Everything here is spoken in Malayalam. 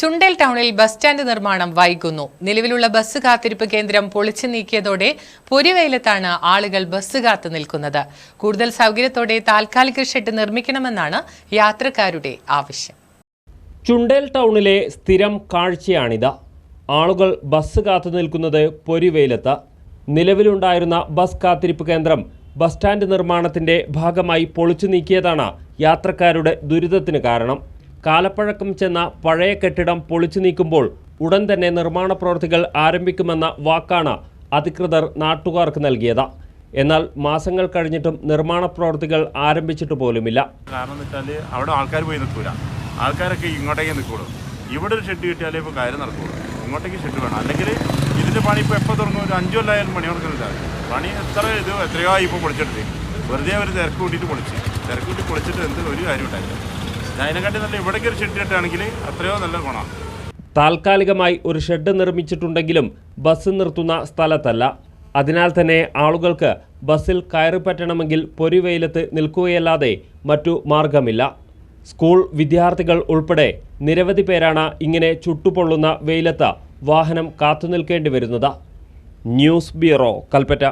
ചുണ്ടേൽ ടൗണിൽ ബസ് സ്റ്റാൻഡ് നിർമ്മാണം വൈകുന്നു. നിലവിലുള്ള ബസ് കാത്തിരിപ്പ് കേന്ദ്രം പൊളിച്ചു നീക്കിയതോടെ പൊരിവെയിലത്താണ് ആളുകൾ ബസ് കാത്തു നിൽക്കുന്നത്. കൂടുതൽ സൗകര്യത്തോടെ താൽക്കാലിക ഷെഡ് നിർമ്മിക്കണമെന്നാണ് യാത്രക്കാരുടെ ആവശ്യം. ചുണ്ടേൽ ടൗണിലെ സ്ഥിരം കാഴ്ചയാണിത്. ആളുകൾ ബസ് കാത്തു നിൽക്കുന്നത് പൊരിവെയിലത്ത് നിലവിലുണ്ടായിരുന്ന ബസ് കാത്തിരിപ്പ് കേന്ദ്രം ബസ് സ്റ്റാൻഡ് നിർമ്മാണത്തിന്റെ ഭാഗമായി പൊളിച്ചു നീക്കിയതാണ് യാത്രക്കാരുടെ ദുരിതത്തിന് കാരണം. കാലപ്പഴക്കം ചെന്ന പഴയ കെട്ടിടം പൊളിച്ചു നീക്കുമ്പോൾ ഉടൻ തന്നെ നിർമ്മാണ പ്രവൃത്തികൾ ആരംഭിക്കുമെന്ന വാക്കാണ് അധികൃതർ നാട്ടുകാർക്ക് നൽകിയത്. എന്നാൽ മാസങ്ങൾ കഴിഞ്ഞിട്ടും നിർമ്മാണ പ്രവൃത്തികൾ ആരംഭിച്ചിട്ട് പോലുമില്ല. കാരണം വെച്ചാൽ അവിടെ ആൾക്കാർ പോയി നിൽക്കൂല. ആൾക്കാരൊക്കെ ഇങ്ങോട്ടേക്ക് നിൽക്കുള്ളൂ. ഇവിടെ ഒരു ഷെഡ് കിട്ടിയാലേ ഇപ്പോൾ കാര്യം നടക്കുള്ളൂ. ഇങ്ങോട്ടേക്ക് ഷെഡ് വേണം. അല്ലെങ്കിൽ ഇതിന്റെ പണി ഇപ്പോൾ എപ്പോൾ തുടങ്ങും? ഒരു അഞ്ചു കൊല്ലമായാലും പണി കൊടുക്കുന്നില്ല പണി എത്ര ഇത് എത്രയോ ഇപ്പോൾ പൊളിച്ചിട്ട് വെറുതെ അവർ തിരക്ക് കൂട്ടിയിട്ട് പൊളിച്ച്. തിരക്ക് കൂട്ടി പൊളിച്ചിട്ട് എന്ത് ഒരു കാര്യം ഉണ്ടായില്ല താൽക്കാലികമായി ഒരു ഷെഡ് നിർമ്മിച്ചിട്ടുണ്ടെങ്കിലും ബസ് നിർത്തുന്ന സ്ഥലത്തല്ല. അതിനാൽ തന്നെ ആളുകൾക്ക് ബസ്സിൽ കയറി പറ്റണമെങ്കിൽ പൊരിവെയിലത്ത് നിൽക്കുകയല്ലാതെ മറ്റു മാർഗമില്ല സ്കൂൾ വിദ്യാർത്ഥികൾ ഉൾപ്പെടെ നിരവധി പേരാണ് ഇങ്ങനെ ചുട്ടുപൊള്ളുന്ന വെയിലത്ത് വാഹനം കാത്തുനിൽക്കേണ്ടി വരുന്നത്. News bureau Kalpetta.